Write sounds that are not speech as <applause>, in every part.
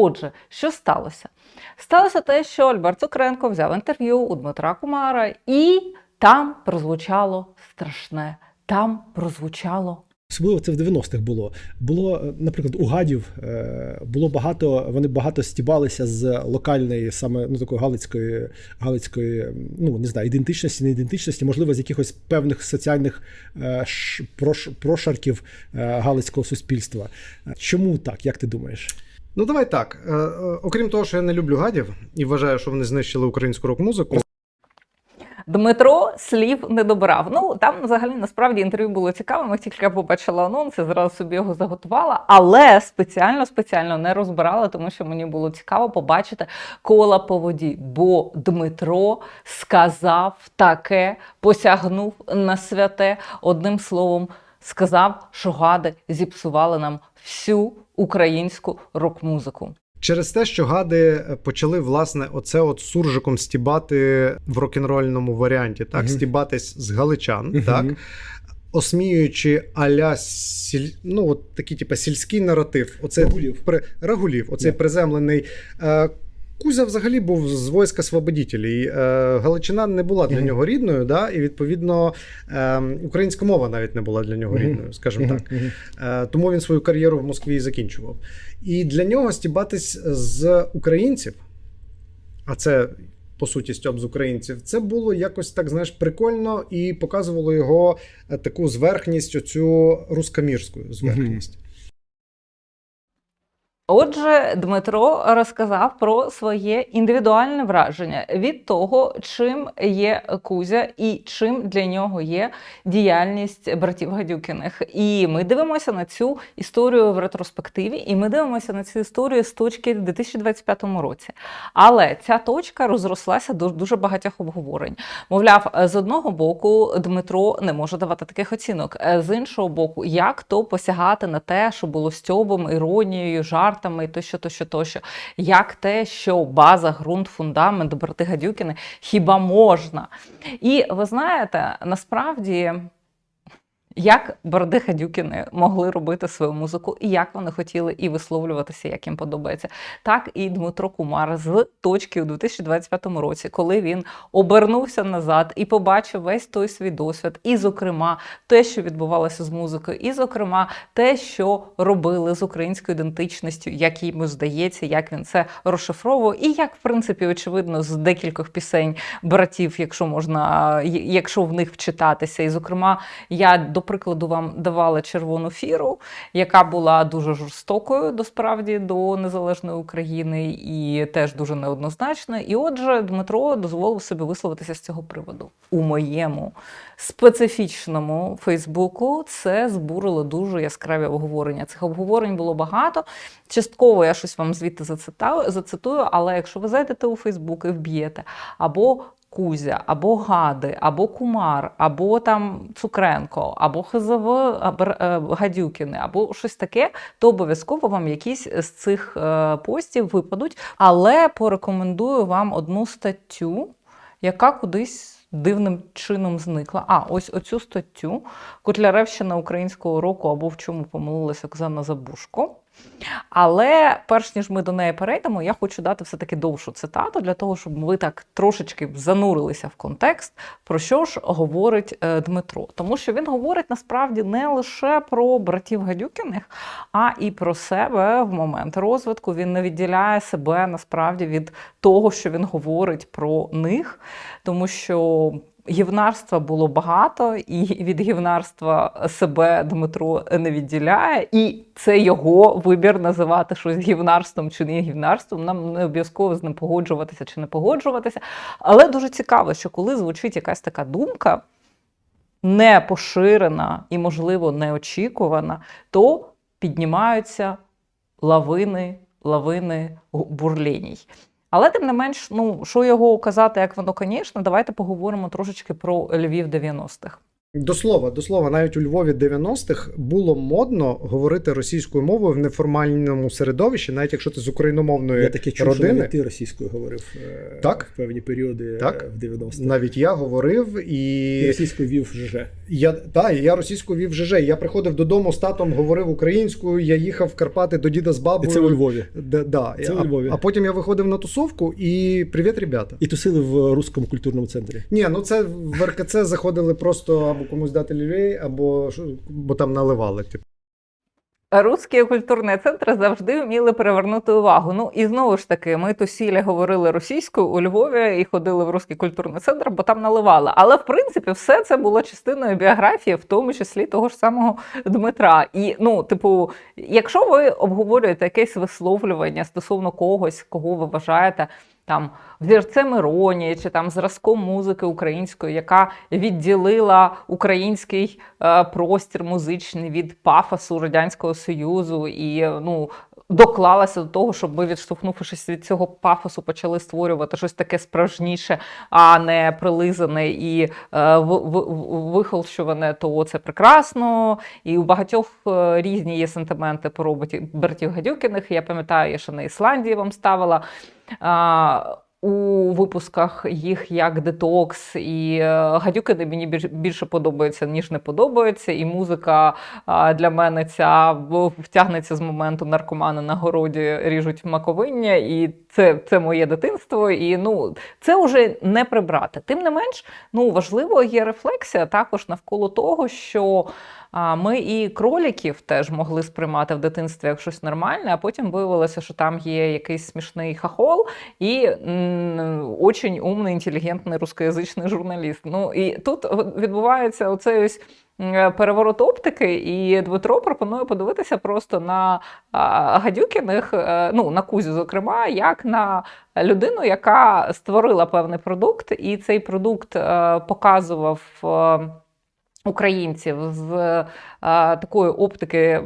Отже, що сталося? Сталося те, що Альберт Цукренко взяв інтерв'ю у Дмитра Кумара, і там прозвучало страшне. Там прозвучало Особливо це в 90-х було. Було, е, наприклад, у гадів е, було багато, вони багато стібалися з локальної, саме ну такої галицької, галицької, ну не знаю, ідентичності, не ідентичності, можливо, з якихось певних соціальних е, прош- прошарків галицького суспільства. Чому так? Як ти думаєш? Ну давай так. Е, е, Окрім того, що я не люблю гадів і вважаю, що вони знищили українську рок-музику. Дмитро слів не добрав. Ну там взагалі насправді інтерв'ю було цікавим. Як тільки я побачила анонс, зразу собі його заготувала, але спеціально спеціально не розбирала, тому що мені було цікаво побачити кола по воді. Бо Дмитро сказав таке, посягнув на святе. Одним словом, сказав, що гади зіпсували нам всю українську рок-музику. Через те, що гади почали власне оце от суржиком стібати в рок-н-рольному варіанті, так, Мгм. стібатись з галичан, Мгм. так, осміюючи аля сіль... ну, от такі, типу, сільський наратив. Оце Рагулів. При... Рагулів, оцей yeah. приземлений. Е... Кузя взагалі був з війська свободітелів. Е, Галичина не була для нього рідною, да? і відповідно е, українська мова навіть не була для нього рідною, скажімо так. Е, Тому він свою кар'єру в Москві і закінчував. І для нього стібатись з українців, а це по суті стьоб з українців, це було якось так, знаєш, прикольно і показувало його таку зверхність, оцю рускомірську зверхність. Отже, Дмитро розказав про своє індивідуальне враження від того, чим є Кузя і чим для нього є діяльність братів Гадюкіних. І ми дивимося на цю історію в ретроспективі, і ми дивимося на цю історію з точки в 2025 році. Але ця точка розрослася до дуже багатьох обговорень. Мовляв, з одного боку, Дмитро не може давати таких оцінок. З іншого боку, як то посягати на те, що було стьобом, іронією, жартами і тощо, тощо, тощо. Як те, що база, ґрунт, фундамент, брати Гадюкіни, хіба можна? І ви знаєте, насправді. Як Бороди Гадюкіни могли робити свою музику, і як вони хотіли і висловлюватися, як їм подобається, так і Дмитро Кумар з точки у 2025 році, коли він обернувся назад і побачив весь той свій досвід, і, зокрема, те, що відбувалося з музикою, і, зокрема, те, що робили з українською ідентичністю, як йому здається, як він це розшифровує, і як, в принципі, очевидно, з декількох пісень братів, якщо можна, якщо в них вчитатися. І, зокрема, я до прикладу вам давала червону фіру, яка була дуже жорстокою до справді до незалежної України і теж дуже неоднозначна. І отже, Дмитро дозволив собі висловитися з цього приводу. У моєму специфічному Фейсбуку це збурило дуже яскраві обговорення. Цих обговорень було багато. Частково я щось вам звідти зацитаю, зацитую, але якщо ви зайдете у Фейсбук і вб'єте або Кузя, або Гади, або Кумар, або там Цукренко, або ХЗВ або, е, Гадюкіни, або щось таке, то обов'язково вам якісь з цих е, постів випадуть. Але порекомендую вам одну статтю, яка кудись. Дивним чином зникла. А, ось оцю статтю Котляревщина українського року або в чому помилилася Оксана Забушко. Але перш ніж ми до неї перейдемо, я хочу дати все-таки довшу цитату для того, щоб ви так трошечки занурилися в контекст, про що ж говорить е, Дмитро. Тому що він говорить насправді не лише про братів Гадюкіних, а і про себе в момент розвитку. Він не відділяє себе насправді від того, що він говорить про них, тому що. Гівнарства було багато, і від гівнарства себе Дмитро не відділяє, і це його вибір називати щось гівнарством чи не гівнарством. Нам не обов'язково з ним погоджуватися чи не погоджуватися. Але дуже цікаво, що коли звучить якась така думка, не поширена і, можливо, неочікувана, то піднімаються лавини, лавини бурленій. Але тим не менш, ну що його казати, як воно, звісно, давайте поговоримо трошечки про Львів 90-х. До слова, до слова, навіть у Львові 90-х було модно говорити російською мовою в неформальному середовищі, навіть якщо ти з україномовної Я таке чув, що навіть ти російською говорив е, Так. в певні періоди Так. е, в 90-х. Навіть я говорив і І російською вів ЖЖ. Я та я російською вів ЖЖ. Я приходив додому з татом, говорив українською. Я їхав в Карпати до діда з І бабою. це у Львові. Да, да. Це а, у Львові. а потім я виходив на тусовку і привіт, ребята. І тусили в руському культурному центрі. Ні, ну це в РКЦ заходили просто або комусь дати лілей, або бо там наливали. Типу. Русські культурні центри завжди вміли перевернути увагу. Ну і знову ж таки, ми тусілі говорили російською у Львові і ходили в Руський культурний центр, бо там наливали. Але в принципі, все це було частиною біографії, в тому числі того ж самого Дмитра. І ну, типу, якщо ви обговорюєте якесь висловлювання стосовно когось, кого ви вважаєте там взірцем іронії чи там зразком музики української, яка відділила український е, простір музичний від пафосу радянського союзу і ну. Доклалася до того, щоб ми, відштовхнувшись від цього пафосу, почали створювати щось таке справжніше, а не прилизане і е, вихолщуване, то це прекрасно. І у багатьох е, різні є сентименти по роботі братів Гадюкіних. Я пам'ятаю, я ще на Ісландії вам ставила. А, у випусках їх як детокс, і е, гадюкини мені більш- більше подобаються, ніж не подобаються. І музика для мене ця втягнеться з моменту наркомани на городі ріжуть маковиння, і це, це моє дитинство. І ну це вже не прибрати. Тим не менш, ну важливо є рефлексія також навколо того, що. Ми і кроліків теж могли сприймати в дитинстві як щось нормальне, а потім виявилося, що там є якийсь смішний хахол і очень умний, інтелігентний рускоязичний журналіст. Ну і тут відбувається оцей ось. Переворот оптики, і Дмитро пропонує подивитися просто на Гадюкіних, е, ну на Кузю, зокрема, як на людину, яка створила певний продукт, і цей продукт е, показував. Українців е, такої оптики е,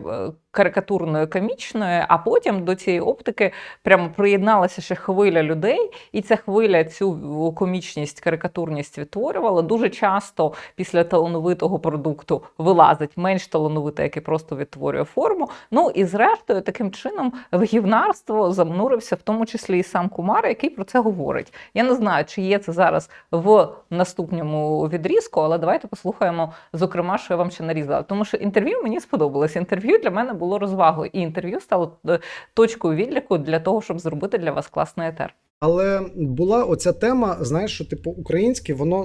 карикатурної комічної, а потім до цієї оптики прямо приєдналася ще хвиля людей, і ця хвиля цю комічність, карикатурність відтворювала. Дуже часто після талановитого продукту вилазить менш талановитий, який просто відтворює форму. Ну і зрештою, таким чином в гівнарство занурився, в тому числі і сам Кумар, який про це говорить. Я не знаю, чи є це зараз в наступному відрізку, але давайте послухаємо, зокрема, що я вам ще нарізала. Тому що інтерв'ю мені сподобалось. Інтерв'ю для мене було розвагою, і інтерв'ю стало е, точкою відліку для того, щоб зробити для вас класний етер. Але була оця тема, знаєш, що типу українське, воно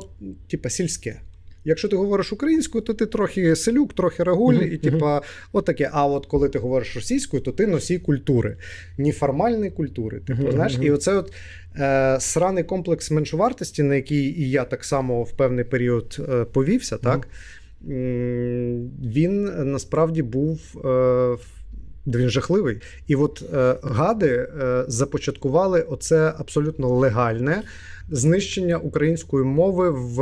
типа сільське. Якщо ти говориш українською, то ти трохи селюк, трохи рагуль, Мгм, і типа отаке. А от коли ти говориш російською, то ти носій культури, неформальної культури. Типу, Мгм, знаєш, мгм. і оце от е, сраний комплекс меншовартості, на який і я так само в певний період е, повівся, так м, він насправді був. Е, він жахливий. І от е, гади е, започаткували оце абсолютно легальне знищення української мови в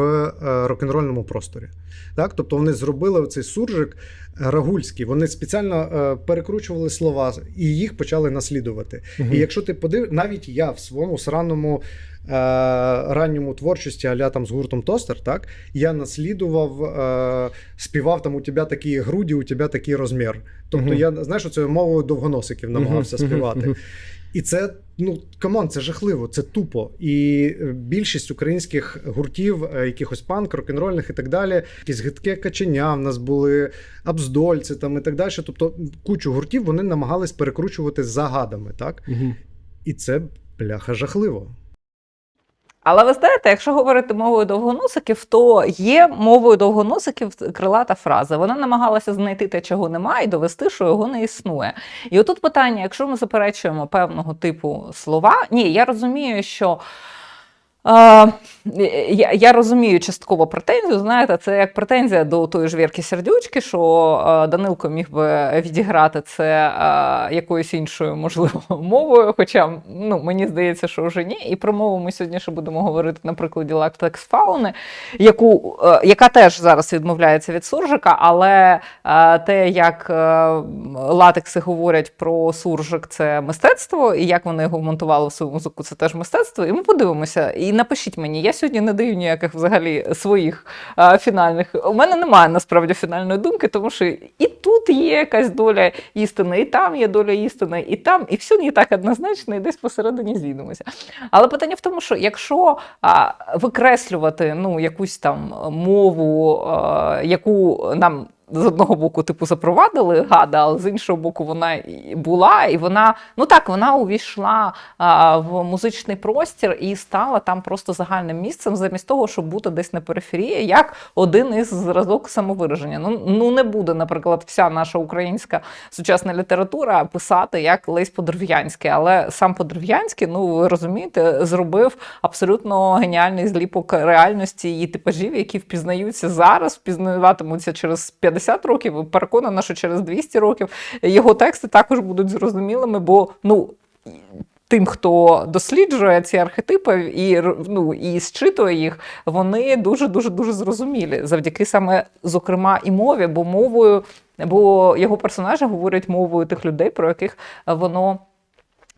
рок-н-рольному просторі. Так? Тобто вони зробили оцей суржик е, рагульський. Вони спеціально е, перекручували слова і їх почали наслідувати. І якщо ти подив, навіть я в своєму сраному е, ранньому творчості, аля там з гуртом Тостер, так я наслідував, е, співав там у тебе такі груді, у тебе такий розмір. Тобто Мгм. я знаєш, оцею мовою довгоносиків намагався мгм, співати. мгм. І це ну камон, це жахливо, це тупо. І е, більшість українських гуртів, е, якихось панк, рок-н-рольних і так далі, якісь гидке каченя в нас були, абздольці там і так далі. Тобто кучу гуртів вони намагались перекручувати загадами, так? Угу. І це бляха жахливо. Але ви знаєте, якщо говорити мовою довгоносиків, то є мовою довгоносиків крилата фраза. Вона намагалася знайти те, чого немає, і довести, що його не існує. І отут питання: якщо ми заперечуємо певного типу слова, ні, я розумію, що. Е, я, я розумію частково претензію. Знаєте, це як претензія до тої ж Вірки Сердючки, що Данилко міг би відіграти це якоюсь іншою, можливо, <laughs> мовою. Хоча ну, мені здається, що вже ні. І про мову ми сьогодні ще будемо говорити на прикладі лактекс фауни, яку, е, яка теж зараз відмовляється від суржика, але е, те, як латекси говорять про суржик, це мистецтво, і як вони його монтували в свою музику, це теж мистецтво. І ми подивимося. І напишіть мені, я сьогодні не даю ніяких взагалі своїх а, фінальних. У мене немає насправді фінальної думки, тому що і тут є якась доля істини, і там є доля істини, і там, і все не так однозначно, і десь посередині зійдемося. Але питання в тому, що якщо а, викреслювати ну, якусь там мову, а, яку нам. З одного боку, типу, запровадили гада, але з іншого боку, вона була, і вона, ну так, вона увійшла а, в музичний простір і стала там просто загальним місцем, замість того, щоб бути десь на периферії, як один із зразок самовираження. Ну, ну не буде, наприклад, вся наша українська сучасна література писати як Лесь Подерв'янський, але сам Подерв'янський, ну ви розумієте, зробив абсолютно геніальний зліпок реальності і типажів, які впізнаються зараз, впізнаватимуться через 50 років. Переконана, що через 200 років його тексти також будуть зрозумілими, бо ну. Тим, хто досліджує ці архетипи і ну, і зчитує їх, вони дуже дуже дуже зрозумілі завдяки саме, зокрема, і мові, бо мовою, бо його персонажі говорять мовою тих людей, про яких воно.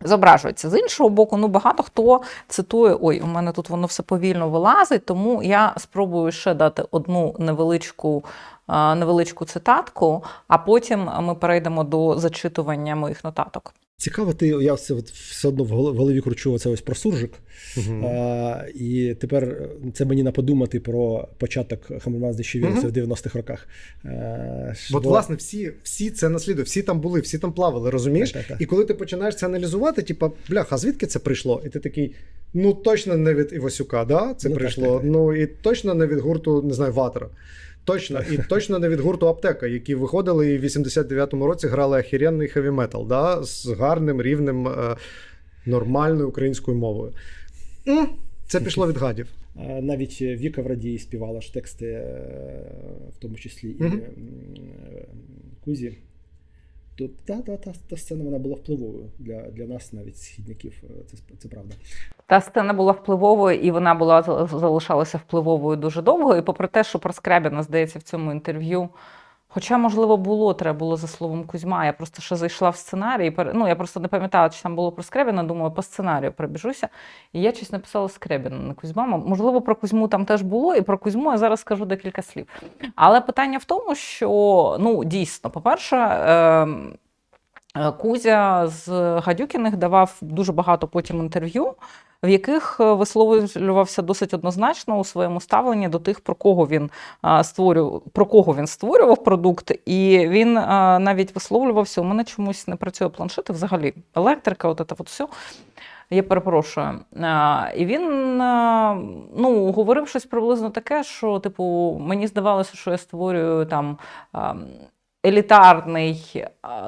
Зображується з іншого боку, ну багато хто цитує: ой, у мене тут воно все повільно вилазить, тому я спробую ще дати одну невеличку, невеличку цитатку, а потім ми перейдемо до зачитування моїх нотаток. Цікаво, ти я все, все одно в гол- в голові кручу оце ось про суржик. Мгм. А, і тепер це мені на подумати про початок Хамурмазди, що віриться Мгм. в 90-х роках. Е, От, бо- власне, всі, всі це наслідують, всі там були, всі там плавали, розумієш? Так, так, так. І коли ти починаєш це аналізувати, типа, бляха, а звідки це прийшло? І ти такий, ну точно не від Івасюка, да? Це Ну, так, прийшло. так, так. Ну і точно не від гурту, не знаю, Ватера. Точно, і точно не від гурту Аптека, які виходили і в 89-му році грали ахіренний хеві метал, да? з гарним рівнем е, нормальною українською мовою. Це пішло від гадів. Навіть Віка в Радії співала ж тексти, е, в тому числі і е, Кузі. То та, та, та, та сцена вона була впливовою для, для нас, навіть східників. е, Це, це правда. Та сцена була впливовою, і вона була залишалася впливовою дуже довго. І попри те, що про Скрябіна, здається, в цьому інтерв'ю. Хоча, можливо, було, треба було за словом Кузьма. Я просто ще зайшла в сценарій. Ну, я просто не пам'ятала, чи там було про Скребіна, думаю, по сценарію пробіжуся. І я щось написала Скребіна не Кузьма. Можливо, про Кузьму там теж було, і про Кузьму я зараз скажу декілька слів. Але питання в тому, що ну, дійсно, по-перше, ем, Кузя з Гадюкіних давав дуже багато потім інтерв'ю, в яких е, висловлювався досить однозначно у своєму ставленні до тих, про кого він створював, про кого він створював продукт, і він навіть висловлювався. У мене чомусь не працює планшет, і взагалі електрика, от це от все. Я перепрошую. І він ну, говорив щось приблизно таке, що, типу, мені здавалося, що я створюю там. Елітарний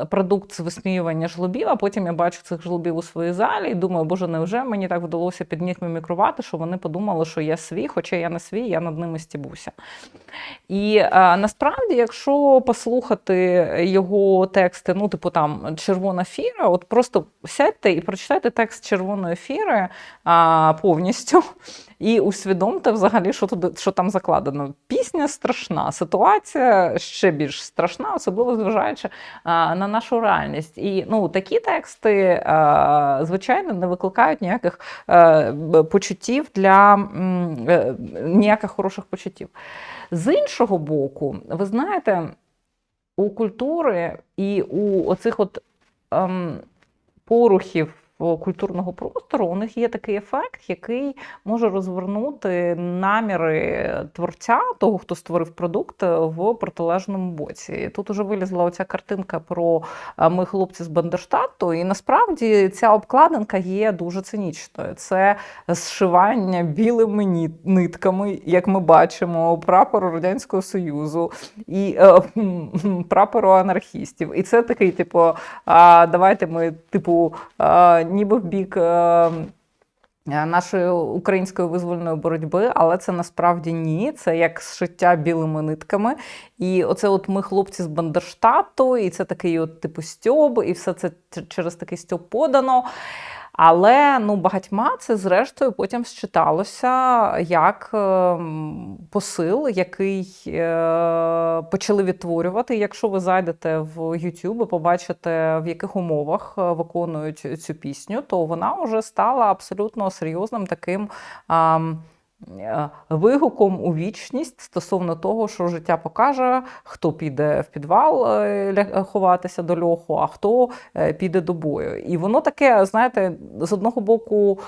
продукт з висміювання жлобів, а потім я бачу цих жлобів у своїй залі і думаю, боже, невже мені так вдалося під них мімікрувати, що вони подумали, що я свій, хоча я не свій, я над ними стібуся. І а, насправді, якщо послухати його тексти, ну, типу там Червона фіра, от просто сядьте і прочитайте текст Червоної фіри а, повністю. <laughs> І усвідомте взагалі, що туди, що там закладено. Пісня страшна, ситуація ще більш страшна, особливо зважаючи на нашу реальність. І ну, такі тексти, звичайно, не викликають ніяких почуттів для е, ніяких хороших почуттів. З іншого боку, ви знаєте, у культури і у оцих от ем, порухів культурного простору у них є такий ефект, який може розвернути наміри творця, того, хто створив продукт, в протилежному боці. Тут уже вилізла оця картинка про ми хлопці з Бандерштату, і насправді ця обкладинка є дуже цинічною. Це зшивання білими нитками, як ми бачимо, прапору Радянського Союзу і е, прапору анархістів. І це такий, типу, давайте ми, типу, ніби в бік. е, Нашої української визвольної боротьби, але це насправді ні. Це як зшиття білими нитками. І оце от ми хлопці з Бандерштату, і це такий от типу стьоб, і все це через такий стьоб подано. Але ну, багатьма це зрештою потім считалося як ем, посил, який е, почали відтворювати. Якщо ви зайдете в YouTube і побачите, в яких умовах е, виконують цю пісню, то вона вже стала абсолютно серйозним таким. Е, Вигуком у вічність стосовно того, що життя покаже, хто піде в підвал е, ховатися до льоху, а хто е, піде до бою. І воно таке, знаєте, з одного боку,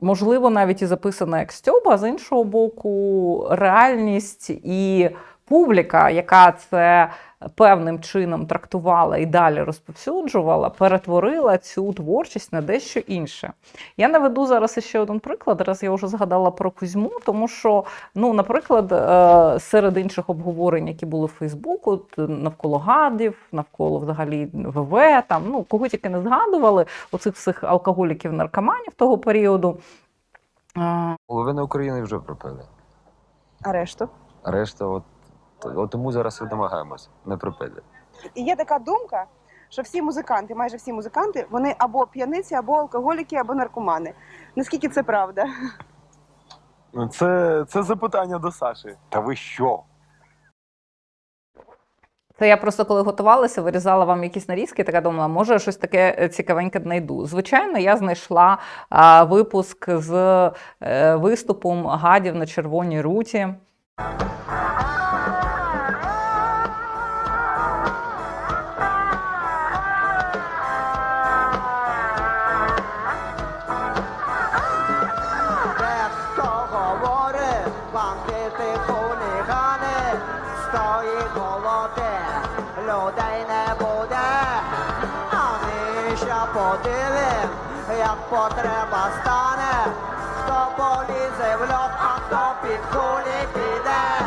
можливо, навіть і записано як стьоба, а з іншого боку, реальність і публіка, яка це певним чином трактувала і далі розповсюджувала, перетворила цю творчість на дещо інше. Я наведу зараз ще один приклад. Раз я вже згадала про Кузьму, тому що, ну, наприклад, е, серед інших обговорень, які були в Фейсбуку, навколо гадів, навколо взагалі ВВ, там ну кого тільки не згадували, оцих всіх алкоголіків, наркоманів того періоду. Е, Половина України вже пропили. А решту? Решта, от, от тому зараз і намагаємось не пропити. І є така думка, що всі музиканти, майже всі музиканти, вони або п'яниці, або алкоголіки, або наркомани. Наскільки це правда? Ну, це, це запитання до Саші. Та ви що? Це я просто коли готувалася, вирізала вам якісь нарізки, така думала, може щось таке е, цікавеньке знайду. Звичайно, я знайшла а, випуск з е, виступом гадів на червоній руті. Потреба стане, хто полізе в льот, а хто під кулі піде.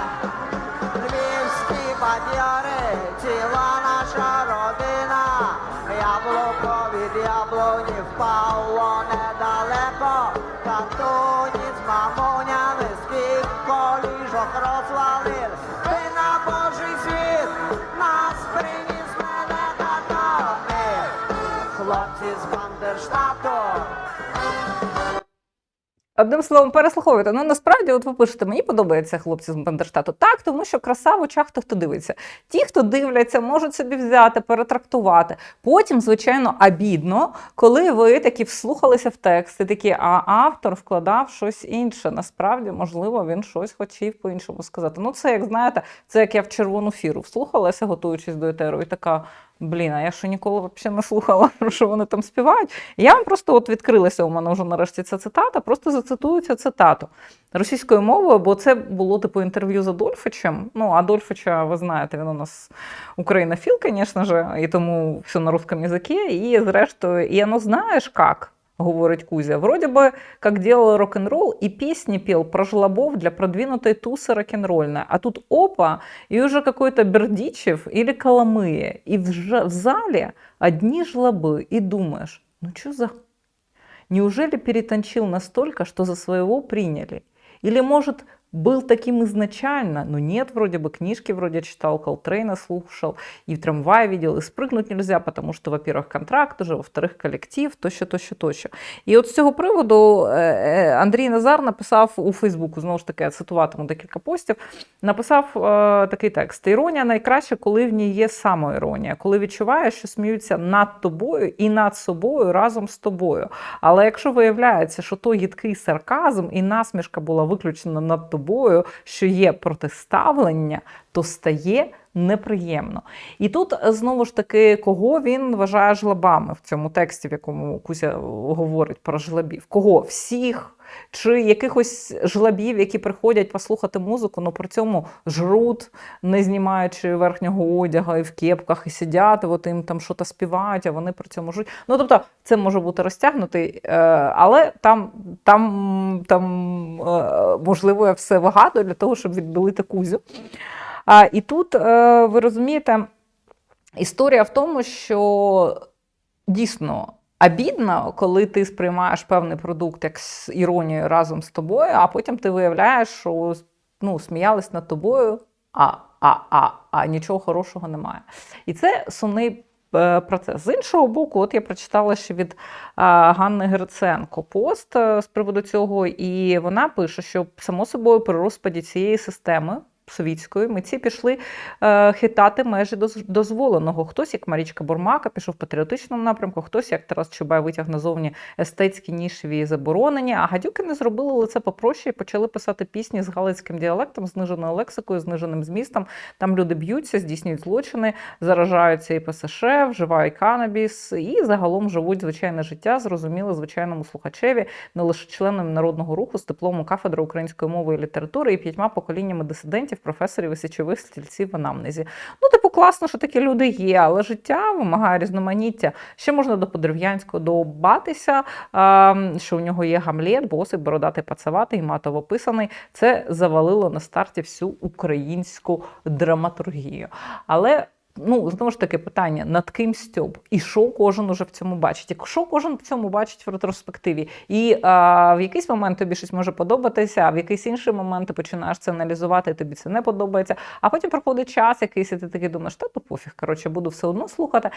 Одним словом, переслуховуйте. Ну насправді, от ви пишете, мені подобається хлопці з Бандерштату. Так, тому що краса в очах тих, хто дивиться. Ті, хто дивляться, можуть собі взяти, перетрактувати. Потім, звичайно, обідно, коли ви такі вслухалися в текст, і такі, а автор вкладав щось інше. Насправді, можливо, він щось хотів по-іншому сказати. Ну, це як знаєте, це як я в червону фіру вслухалася, готуючись до етеру, і така. Блін, а я що ніколи взагалі не слухала, <laughs> що вони там співають. Я вам просто от відкрилася у мене вже нарешті ця цитата, просто зацитую цю цитату російською мовою, бо це було типу інтерв'ю з Адольфичем. Ну, Адольфича, ви знаєте, він у нас українофіл, звісно ж, і тому все на русском язикі. І зрештою, і оно знаєш як? Говорить Кузя. Вроде бы, как делал рок-н-ролл, и песни пел про жлобов для продвинутой тусы рок-н-ролльной. А тут опа, и уже какой-то Бердичев или Коломыя. И в, в зале одни жлобы. И думаешь, ну что за... Неужели перетончил настолько, что за своего приняли? Или, может, был таким изначально, но нет, вроде бы книжки вроде читал, Колтрейна слушал, и в трамвае видел, и спрыгнуть нельзя, потому что, во-первых, контракт уже, во-вторых, колектив, тощо, тощо, тощо. І от з цього приводу е, е, Андрій Назар написав у Фейсбуку, знову ж таки, я цитуватиму декілька постів, написав е, такий текст: Іронія найкраще, коли в ній є самоіронія, коли відчуваєш, що сміються над тобою і над собою разом з тобою. Але якщо виявляється, що то їдкий сарказм і насмішка була виключена над тобою, що є протиставлення, то стає неприємно. І тут е, знову ж таки, кого він вважає жлобами в цьому тексті, в якому Кузя говорить про жлобів? Кого? Всіх? Чи якихось жлобів, які приходять послухати музику, але при цьому жруть, не знімаючи верхнього одягу і в кепках, і сидять, от їм там щось співають, а вони при цьому жруть. Ну тобто, це може бути розтягнутий, е, але там, там, там е, можливо, я все вигадую для того, щоб відбілити кузю. І тут е, ви розумієте, історія в тому, що дійсно. Обідно, коли ти сприймаєш певний продукт як з іронією разом з тобою, а потім ти виявляєш, що ну, сміялись над тобою, а, а, а, а нічого хорошого немає. І це сумний е, процес. З іншого боку, от я прочитала ще від Ганни Гриценко пост е, з приводу цього, і вона пише, що само собою при розпаді цієї системи. Совітської митці пішли е, хитати межі доз- дозволеного. Хтось, як Марічка Бурмака, пішов в патріотичному напрямку, хтось, як Тарас Чубай, витяг назовні естетські нішеві заборонені. А гадюкини зробили лице попроще і почали писати пісні з галицьким діалектом, зниженою лексикою, зниженим змістом. Там люди б'ються, здійснюють злочини, заражаються і ПСШ, вживають канабіс і загалом живуть звичайне життя, зрозуміло звичайному слухачеві, не лише членам народного руху з дипломом кафедри української мови і літератури і п'ятьма поколіннями дисидентів, професорів і січових стільців в анамнезі. Ну, типу, класно, що такі люди є, але життя вимагає різноманіття. Ще можна до Подерв'янського дообатися, що у нього є гамлет, босий, бородатий пацаватий, матово писаний. Це завалило на старті всю українську драматургію. Але ну знову ж таки питання над ким стьоб, і що кожен уже в цьому бачить, і що кожен в цьому бачить в ретроспективі. І а, в якийсь момент тобі щось може подобатися, а в якийсь інший момент ти починаєш це аналізувати, і тобі це не подобається. А потім проходить час якийсь, і ти такий думаєш, та то пофіг, коротше, буду все одно слухати.